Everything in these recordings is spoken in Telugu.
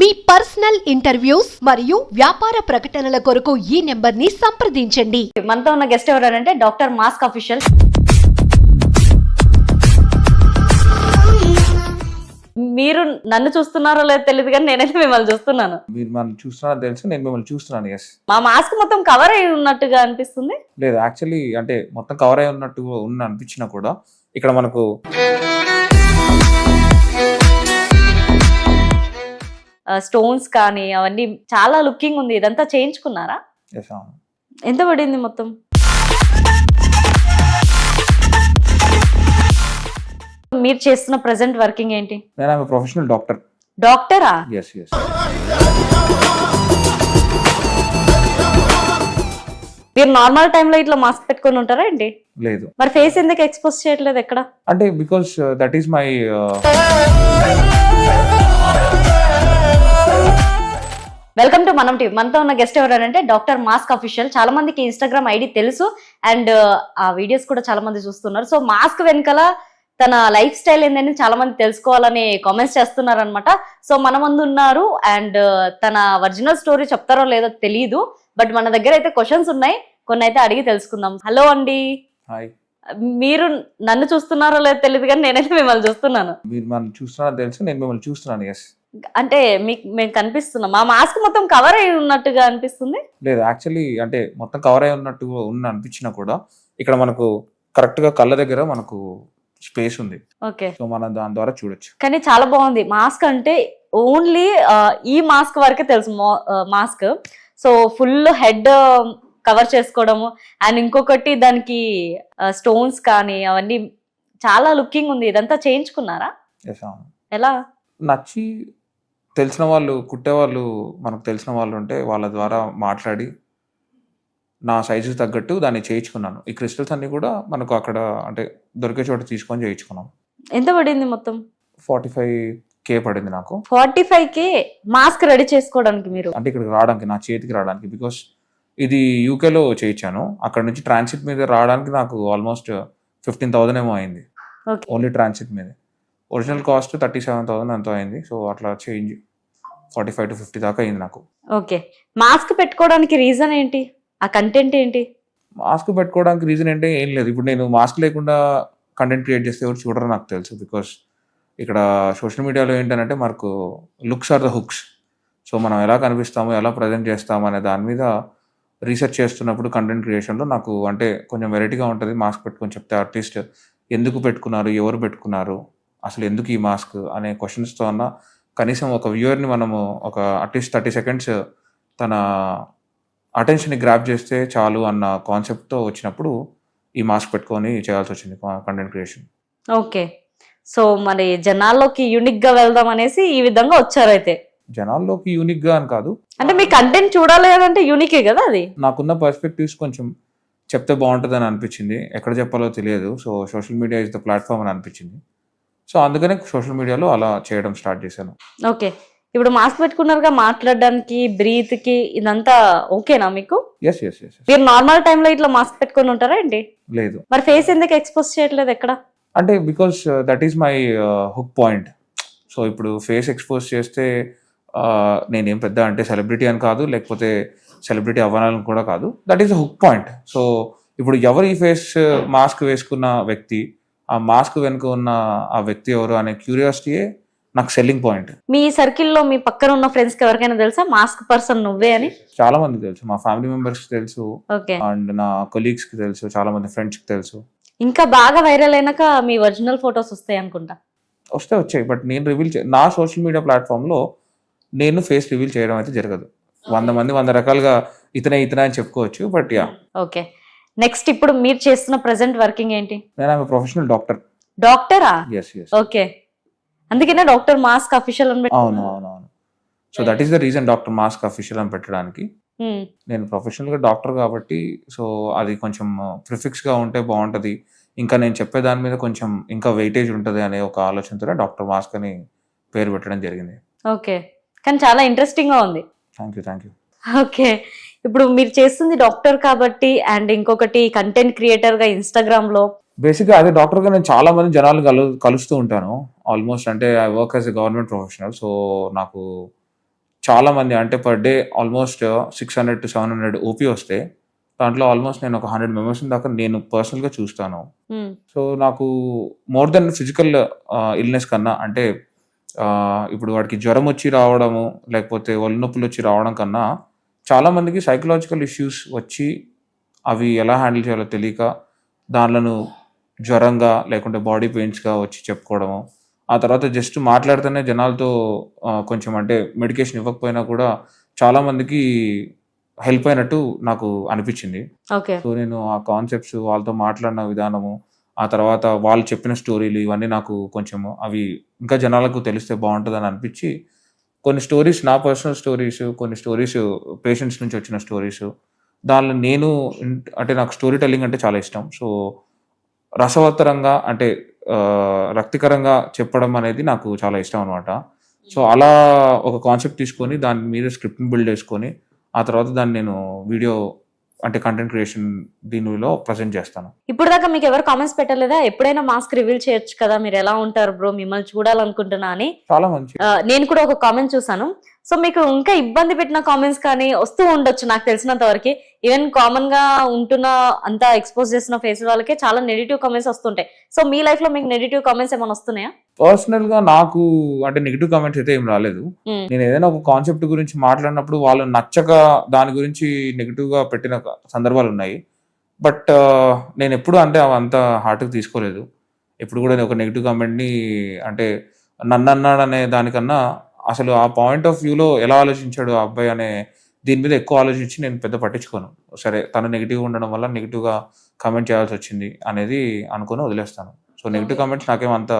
మీ పర్సనల్ ఇంటర్వ్యూస్ మరియు వ్యాపార ప్రకటనల కొరకు ఈ నెంబర్ని సంప్రదించండి. మనతో ఉన్న గెస్ట్ ఎవరంటే డాక్టర్ మాస్క్ అఫీషియల్. మీరు నన్ను చూస్తున్నారో లేదో తెలియదు కానీ నేనైతే మిమ్మల్ని చూస్తున్నాను. మీరు మనం చూస్తున్నారో తెలుసు నేను మిమ్మల్ని చూస్తున్నాను ఎస్ మా మాస్క్ మొత్తం కవర్ అయి ఉన్నట్టుగా అనిపిస్తుంది? లేదు యాక్చువల్లీ అంటే మొత్తం కవర్ అయి ఉన్నట్టు ఉన్న అనిపించినా కూడా ఇక్కడ మనకు స్టోన్స్ కానీ అవన్నీ చాలా లుకింగ్ ఉంది. ఇదంతా చేయించుకున్నారా? ఎంత పడింది మొత్తం? మీరు చేస్తున్న ప్రజెంట్ వర్కింగ్ ఏంటి? నేను ప్రొఫెషనల్ డాక్టర్ డాక్టరా మీరు నార్మల్ టైంలో ఇట్లా మాస్క్ పెట్టుకొని ఉంటారా ఏంటి? లేదు. మరి ఫేస్ ఎందుకు ఎక్స్పోజ్ చేయట్లేదు ఎక్కడ? అంటే because that is my welcome to మనం టీవీ. మనతో ఉన్న గెస్ట్ ఎవరంటే డాక్టర్ మాస్క్ అఫీషియల్. చాలా మందికి ఇన్స్టాగ్రామ్ ఐడి తెలుసు అండ్ ఆ వీడియోస్ కూడా చాలా మంది చూస్తున్నారు. సో మాస్క్ వెనకాల తన లైఫ్ స్టైల్ ఏందని చాలా మంది తెలుసుకోవాలని కామెంట్స్ చేస్తున్నారు అనమాట సో మన ముందు ఉన్నారు అండ్ తన ఒరిజినల్ స్టోరీ చెప్తారో లేదో తెలియదు బట్ మన దగ్గర అయితే క్వశ్చన్స్ ఉన్నాయి. కొన్ని అయితే అడిగి తెలుసుకుందాం. హలో అండి. మీరు నన్ను చూస్తున్నారో లేదో తెలియదు కానీ నేనైతే మిమ్మల్ని చూస్తున్నాను. మీరు మనం చూస్తున్నారో తెలుసు నేను మిమ్మల్ని చూస్తున్నాను ఎస్ అంటే మీకు మేము కనిపిస్తున్నాం. మా మాస్క్ మొత్తం కవర్ అయి ఉన్నట్టుగా అనిపిస్తుంది? లేదు యాక్చువల్లీ అంటే మొత్తం కవర్ అయి ఉన్నట్టు ఉన్న అనిపించినా కూడా ఇక్కడ మనకు కరెక్ట్గా కళ్ళ దగ్గర మనకు స్పేస్ ఉంది. ఓకే. సో మనం దాని ద్వారా చూడొచ్చు. కానీ చాలా బాగుంది. మాస్క్ అంటే ఓన్లీ ఈ మాస్క్ వరకే తెలుసు mask. So full head cover చేసుకోవడము. అండ్ ఇంకొకటి దానికి స్టోన్స్ కానీ అవన్నీ చాలా లుకింగ్ ఉంది. ఇదంతా చేయించుకున్నారా? ఎలా? నచ్చి తెలిసిన వాళ్ళు కుట్టేవాళ్ళు మనకు తెలిసిన వాళ్ళు ఉంటే వాళ్ళ ద్వారా మాట్లాడి నా సైజు తగ్గట్టు దాన్ని చేయించుకున్నాను. ఈ క్రిస్టల్స్ అన్ని కూడా మనకు అక్కడ అంటే దొరికే చోట తీసుకొని చేయించుకున్నాం. ఎంత పడింది మొత్తం? ఫార్టీ ఫైవ్ కే పడింది నాకు. Forty five K mask ready చేసుకోవడానికి మీరు? అంటే ఇక్కడికి రావడానికి నా చేతికి రావడానికి బికాస్ ఇది యూకేలో చేయించాను. అక్కడ నుంచి ట్రాన్సిట్ మీద రావడానికి నాకు ఆల్మోస్ట్ ఫిఫ్టీన్ థౌసండ్ ఏమో అయింది. ఓన్లీ ట్రాన్సిట్ మీద. Original cost thirty seven thousand ఎంతో అయింది. సో అట్లా change forty five to fifty దాకా అయింది నాకు. ఓకే. మాస్క్ పెట్టుకోవడానికి రీజన్ ఏంటి? ఆ కంటెంట్ ఏంటి? మాస్క్ పెట్టుకోవడానికి రీజన్ అంటే ఏం లేదు. ఇప్పుడు నేను మాస్క్ లేకుండా కంటెంట్ క్రియేట్ చేస్తే ఎవరు చూడరు నాకు తెలుసు. బికాస్ ఇక్కడ సోషల్ మీడియాలో ఏంటంటే మనకు looks are the hooks so మనం ఎలా కనిపిస్తాము ఎలా ప్రజెంట్ చేస్తాము అనే దాని మీద రీసెర్చ్ చేస్తున్నప్పుడు కంటెంట్ క్రియేషన్లో నాకు అంటే కొంచెం వెరైటీగా ఉంటుంది. మాస్క్ పెట్టుకొని చెప్తే అట్లీస్ట్ ఎందుకు పెట్టుకున్నారు ఎవరు పెట్టుకున్నారు అసలు ఎందుకు ఈ మాస్క్ అనే క్వశ్చన్స్తో అన్న కనీసం ఒక వ్యూవర్ని మనము ఒక అట్లీస్ట్ థర్టీ సెకండ్స్ తన అటెన్షన్ని గ్రాప్ చేస్తే చాలు అన్న కాన్సెప్ట్తో వచ్చినప్పుడు ఈ మాస్క్ పెట్టుకొని చేయాల్సి వచ్చింది కంటెంట్ క్రియేషన్ ఓకే. సో మరి జనాల్లోకి యూనిక్గా వెళ్దాం అనేసి ఈ విధంగా వచ్చారు అయితే. జనాల్లోకి యూనిక్గా అని కాదు. అంటే మీ కంటెంట్ చూడాలి అంటే యూనికే కదా అది? నాకున్న పర్స్పెక్టివ్స్ కొంచెం చెప్తే బాగుంటుందని అనిపించింది. ఎక్కడ చెప్పాలో తెలియదు. So social media is the platform అని అనిపించింది. సో అందుకనే సోషల్ మీడియాలో అలా చేయడం స్టార్ట్ చేశాను. ఓకే. ఇప్పుడు మాస్క్ పెట్టుకున్నారుగా మాట్లాడడానికి బ్రీత్కి ఇదంతా ఓకేనా మీకు? ఎస్ ఎస్ ఎస్ మీరు నార్మల్ టైంలో ఇట్లా మాస్క్ పెట్టుకొని ఉంటారా ఏంటి? లేదు. మరి ఫేస్ ఎందుకు ఎక్స్పోజ్ చేయట్లేదు ఎక్కడ? అంటే because that is my hook point so ఇప్పుడు ఫేస్ ఎక్స్పోజ్ చేస్తే uh, నేనేం పెద్ద అంటే సెలబ్రిటీ అని కాదు లేకపోతే సెలబ్రిటీ అవ్వాలని కూడా కాదు. That is hook point so ఇప్పుడు ఎవరు ఈ ఫేస్ మాస్క్ వేసుకున్న వ్యక్తి ఆ మాస్క్ వెనుక ఉన్న ఆ వ్యక్తి ఎవరు అనే క్యూరియాసిటీయే నాకు సెల్లింగ్ పాయింట్. మీ సర్కిల్లో మీ పక్కన ఉన్న ఫ్రెండ్స్కి ఎవరికైనా తెలుసా? మాస్క్ పర్సన్ నువ్వే అని? చాలా మందికి తెలుసు. మా ఫ్యామిలీ మెంబర్స్కి తెలుసు. అండ్ నా కొలీగ్స్కి తెలుసు. చాలా మంది ఫ్రెండ్స్కి తెలుసు. ఇంకా బాగా వైరల్ అయినాక మీ ఒరిజినల్ ఫొటోస్ వస్తాయి అనుకుంటా? వస్తే వచ్చాయి బట్ నేను రివీల్ నా సోషల్ మీడియా ప్లాట్ఫామ్లో నేను ఫేస్ రివీల్ చేయడం అయితే జరగదు. వంద మంది వంద రకాలుగా ఇతనే ఇతనే అని చెప్పుకోవచ్చు బట్ యా ఓకే. నెక్స్ట్ ఇప్పుడు మీరు చేస్తున్న ప్రజెంట్ వర్కింగ్ ఏంటి? నేను ప్రొఫెషనల్ డాక్టర్ డాక్టరా ఓకే అందుకనే డాక్టర్ మాస్క్ అఫీషియల్ అని అవును అవును అవును. So that is the reason doctor mask official అని పెట్టడానికి. Hmm. నేను ప్రొఫెషనల్గా డాక్టర్ కాబట్టి సో అది కొంచెం ప్రిఫిక్స్గా ఉంటే బాగుంటుంది. ఇంకా నేను చెప్పే దాని మీద కొంచెం ఇంకా వెయిటేజ్ ఉంటుంది అనే ఒక ఆలోచనతోనే డాక్టర్ మాస్క్ అని పేరు పెట్టడం జరిగింది. ఓకే కానీ చాలా ఇంట్రెస్టింగ్గా ఉంది. Thank you thank you okay ఇప్పుడు మీరు చేస్తుంది డాక్టర్ కాబట్టి అండ్ ఇంకొకటి కంటెంట్ క్రియేటర్గా ఇన్స్టాగ్రామ్లో. బేసిక్గా అదే డాక్టర్గా నేను చాలా మంది జనాలు కలు కలుస్తూ ఉంటాను. ఆల్మోస్ట్ అంటే I work as a government professional so నాకు చాలా మంది అంటే per day almost six hundred to seven hundred OP వస్తే దాంట్లో ఆల్మోస్ట్ నేను ఒక హండ్రెడ్ మెంబర్స్ దాకా నేను పర్సనల్గా చూస్తాను. సో నాకు మోర్ దెన్ ఫిజికల్ ఇల్నెస్ కన్నా అంటే ఇప్పుడు వాడికి జ్వరం వచ్చి రావడము లేకపోతే ఒళ్ళు నొప్పులు వచ్చి రావడం కన్నా చాలా మందికి సైకలాజికల్ ఇష్యూస్ వచ్చి అవి ఎలా హ్యాండిల్ చేయాలో తెలియక దానిలను జ్వరంగా లేకుంటే బాడీ పెయిన్స్గా వచ్చి చెప్పుకోవడము. ఆ తర్వాత జస్ట్ మాట్లాడితేనే జనాలతో కొంచెం అంటే మెడికేషన్ ఇవ్వకపోయినా కూడా చాలా మందికి హెల్ప్ అయినట్టు నాకు అనిపించింది. ఓకే సో నేను ఆ కాన్సెప్ట్స్ వాళ్ళతో మాట్లాడిన విధానము ఆ తర్వాత వాళ్ళు చెప్పిన స్టోరీలు ఇవన్నీ నాకు కొంచెం అవి ఇంకా జనాలకు తెలిస్తే బాగుంటుందని అనిపించి కొన్ని స్టోరీస్ నా పర్సనల్ స్టోరీస్ కొన్ని స్టోరీస్ పేషెంట్స్ నుంచి వచ్చిన స్టోరీస్ దానిలో నేను అంటే నాకు స్టోరీ టెల్లింగ్ అంటే చాలా ఇష్టం. సో రసవత్తరంగా అంటే రక్తికరంగా చెప్పడం అనేది నాకు చాలా ఇష్టం అనమాట సో అలా ఒక కాన్సెప్ట్ తీసుకొని దాని మీద స్క్రిప్ట్ని బిల్డ్ చేసుకొని ఆ తర్వాత దాన్ని నేను వీడియో అంటే కంటెంట్ క్రియేషన్ దీనిలో ప్రజెంట్ చేస్తాను. ఇప్పుడు దాకా మీకు ఎవరు కామెంట్స్ పెట్టలేదా? ఎప్పుడైనా మాస్క్ రివీల్ చేయొచ్చు కదా మీరు ఎలా ఉంటారు బ్రో మిమ్మల్ని చూడాలనుకుంటున్నా అని. చాలా మంచి. నేను కూడా ఒక కామెంట్ చూసాను సో మీకు ఇంకా ఇబ్బంది పెట్టిన కామెంట్స్ కానీ వస్తూ ఉండొచ్చు నాకు తెలిసినంత వరకు. ఈవెన్ కామన్గా ఉంటున్న అంతా ఎక్స్పోజ్ చేసిన ఫేస్ వాళ్ళకే చాలా నెగిటివ్ కామెంట్స్ వస్తుంటాయి. సో మీ లైఫ్లో మీకు నెగిటివ్ కామెంట్స్ ఏమైనా వస్తున్నాయా? పర్సనల్గా నాకు అంటే నెగిటివ్ కామెంట్స్ అయితే ఏం రాలేదు. నేను ఏదైనా ఒక కాన్సెప్ట్ గురించి మాట్లాడినప్పుడు వాళ్ళు నచ్చక దాని గురించి నెగిటివ్గా పెట్టిన సందర్భాలు ఉన్నాయి. బట్ నేను ఎప్పుడు అంటే అంత హార్ట్కి తీసుకోలేదు. ఎప్పుడు కూడా నేను ఒక నెగిటివ్ కామెంట్ని అంటే నన్ను అనే దానికన్నా అసలు ఆ పాయింట్ ఆఫ్ వ్యూలో ఎలా ఆలోచించాడు ఆ అబ్బాయి అనే దీని మీద ఎక్కువ ఆలోచించి నేను పెద్ద పట్టించుకోను. సరే తను నెగిటివ్ ఉండడం వల్ల నెగిటివ్గా కామెంట్ చేయాల్సి వచ్చింది అనేది అనుకుని వదిలేస్తాను. సో నెగిటివ్ కామెంట్స్ నాకేం అంత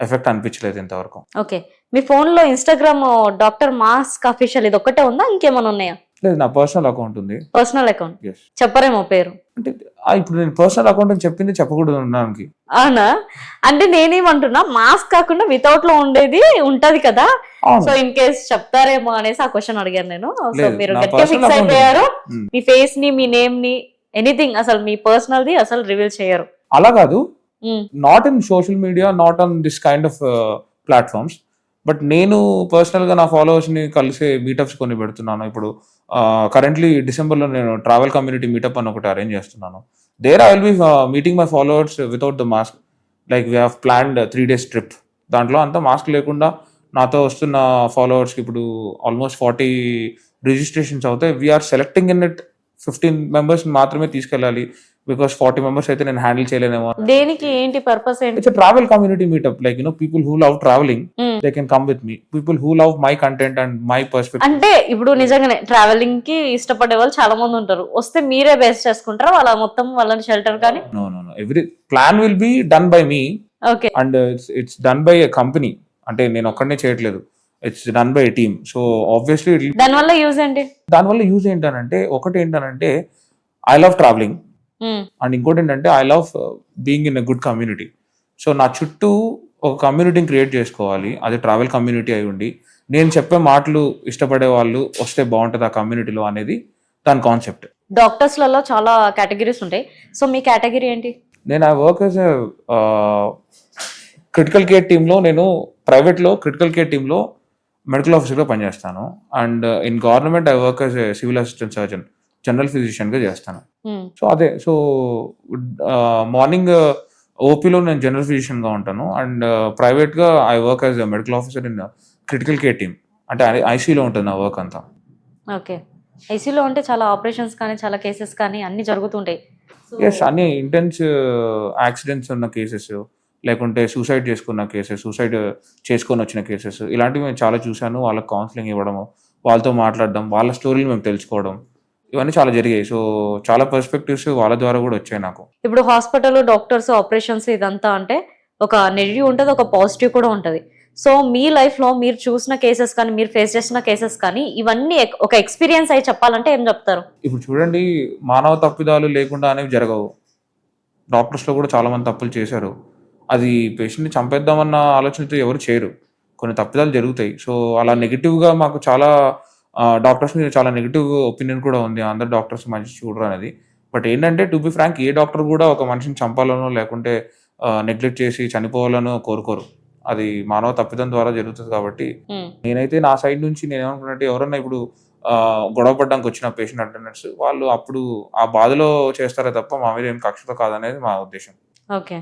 ఎఫెక్ట్ అనిపించలేదు ఇంతవరకు. ఓకే. మీ ఫోన్లో ఇన్స్టాగ్రామ్ డాక్టర్ మాస్క్ అఫీషియల్ ఇది ఒక్కటే ఉందా? ఇంకేమైనా ఉన్నాయా? లేదు నా పర్సనల్ అకౌంట్ ఉంది. Personal account. చెప్పరేమో పేరు. అంటే ఇప్పుడు నేను పర్సనల్ అకౌంట్ అని చెప్పింది చెప్పకూడదు ఉండడానికి అవునా? అంటే నేనేమంటున్నా మాస్క్ కాకుండా వితౌట్లో ఉండేది ఉంటది కదా. సో ఇన్ కేస్ చెప్తారేమో అనేసి ఆ క్వశ్చన్ అడిగాను నేను. సో మీరు గట్టిగా ఫిక్స్ అయిపోయారు. మీ ఫేస్ని మీ నేమ్ని ఎనీథింగ్ అసలు మీ పర్సనల్ ది అసలు రివీల్ చేయరు. అలా కాదు. Not in social media not on this kind of platforms but నేను పర్సనల్గా నా ఫాలోవర్స్ని కలిసే మీటప్స్ కొన్ని పెడుతున్నాను. ఇప్పుడు కరెంట్లీ డిసెంబర్లో నేను ట్రావెల్ కమ్యూనిటీ మీటప్ అని ఒకటి అరేంజ్ చేస్తున్నాను. There I will be meeting my followers without the mask like we have planned three days trip దాంట్లో అంతా మాస్క్ లేకుండా నాతో వస్తున్న ఫాలోవర్స్కి ఇప్పుడు ఆల్మోస్ట్ ఫార్టీ రిజిస్ట్రేషన్స్ అవుతాయి. We're selecting in it fifteen members మాత్రమే తీసుకెళ్ళాలి. బికాస్ ఫార్టీ మెంబర్స్ అయితే నేను హ్యాండిల్ చేయలేనేమో. దేనికి ఏంటి పర్పస్ ఏంటి? It's travel community meetup like you know people who love travelling. They can come with me people who love my content and my perspective అంటే ఇప్పుడు నిజంగానే ట్రావెలింగ్కి ఇష్టపడే వాళ్ళు చాలా మంది ఉంటారు. వస్తే మీరే బేస్ చేసుకుంటారా? వాళ్ళ మొత్తం వాళ్ళని షెల్టర్ కానీ? No no no every plan will be done by me okay and it's it's done by a company అంటే నేను ఒక్కడనే చేయట్లేదు. It's done by team so obviously దాని వల్ల యూజ్ ఏంటి? దానివల్ల యూజ్ ఏంటనంటే ఒకటి ఏంటనంటే ఐ లవ్ ట్రావెలింగ్ అండ్ ఇంకోటి ఏంటంటే I love being in a good community so నా చుట్టూ ఒక కమ్యూనిటీని క్రియేట్ చేసుకోవాలి. అది ట్రావెల్ కమ్యూనిటీ అయి ఉండి నేను చెప్పే మాటలు ఇష్టపడే వాళ్ళు వస్తే బాగుంటుంది ఆ కమ్యూనిటీలో అనేది దాని కాన్సెప్ట్ డాక్టర్స్లలో చాలా కేటగిరీస్ ఉంటాయి. సో మీ కేటగిరీ ఏంటి? నేను I work as critical care టీంలో నేను ప్రైవేట్లో క్రిటికల్ కేర్ టీంలో మెడికల్ ఆఫీసర్గా పనిచేస్తాను. And in government I work as civil assistant surgeon general ఫిజిషియన్గా చేస్తాను. ఉమ్, సో అదే సో మార్నింగ్ ఓపీలో నేను జనరల్ ఫిజిషియన్గా ఉంటాను. అండ్ ప్రైవేట్గా I work as medical officer in critical care team అంటే ఐసీలో ఉంటుంది నా వర్క్ అంతా. ఓకే ఐసీలో ఉంటే చాలా ఆపరేషన్స్ కానీ చాలా కేసెస్ కానీ అన్ని జరుగుతుంటాయి. ఎస్ అన్ని ఇంటెన్స్ యాక్సిడెంట్స్ ఉన్న కేసెస్ లేకుంటే సూసైడ్ చేసుకున్న కేసెస్ సూసైడ్ చేసుకొని వచ్చిన కేసెస్ ఇలాంటివి మేము చాలా చూశాను. వాళ్ళకి కౌన్సిలింగ్ ఇవ్వడము వాళ్ళతో మాట్లాడడం వాళ్ళ స్టోరీలు మేము తెలుసుకోవడం. ఇవన్నీ చాలా జరిగాయి. సో చాలా పర్స్పెక్టివ్స్ వాళ్ళ ద్వారా కూడా వచ్చాయి నాకు. ఇప్పుడు హాస్పిటల్ డాక్టర్స్ ఆపరేషన్స్ ఇదంతా అంటే ఒక నెగిటివ్ ఉంటుంది ఒక పాజిటివ్ కూడా ఉంటుంది. సో మీ లైఫ్లో మీరు చూసిన కేసెస్ కానీ మీరు ఫేస్ చేసిన కేసెస్ కానీ ఇవన్నీ ఒక ఎక్స్పీరియన్స్ అయి చెప్పాలంటే ఏం చెప్తారు? ఇప్పుడు చూడండి మానవ తప్పిదాలు లేకుండా అనేవి జరగవు. డాక్టర్స్లో కూడా చాలా మంది తప్పులు చేశారు. అది పేషెంట్ని చంపేద్దామన్న ఆలోచనతో ఎవరు చేయరు. కొన్ని తప్పిదాలు జరుగుతాయి. సో అలా నెగిటివ్గా మాకు చాలా డాక్టర్స్ మీద చాలా నెగిటివ్ ఒపీనియన్ కూడా ఉంది. అందరు డాక్టర్స్ మంచి చూడరు అనేది. బట్ ఏంటంటే to be frank a doctor కూడా ఒక మనిషిని చంపాలనో లేకుంటే నెగ్లెక్ట్ చేసి చనిపోవాలనో కోరుకోరు. అది మానవ తప్పిదం ద్వారా జరుగుతుంది కాబట్టి. నేనైతే నా సైడ్ నుంచి నేను ఏమనుకున్నట్టు ఎవరన్నా ఇప్పుడు గొడవ పడ్డానికి వచ్చిన పేషెంట్ అటెండర్స్ వాళ్ళు అప్పుడు ఆ బాధలో చేస్తారే తప్ప మా మీద ఏం కక్షతో కాదనేది మా ఉద్దేశం. ఓకే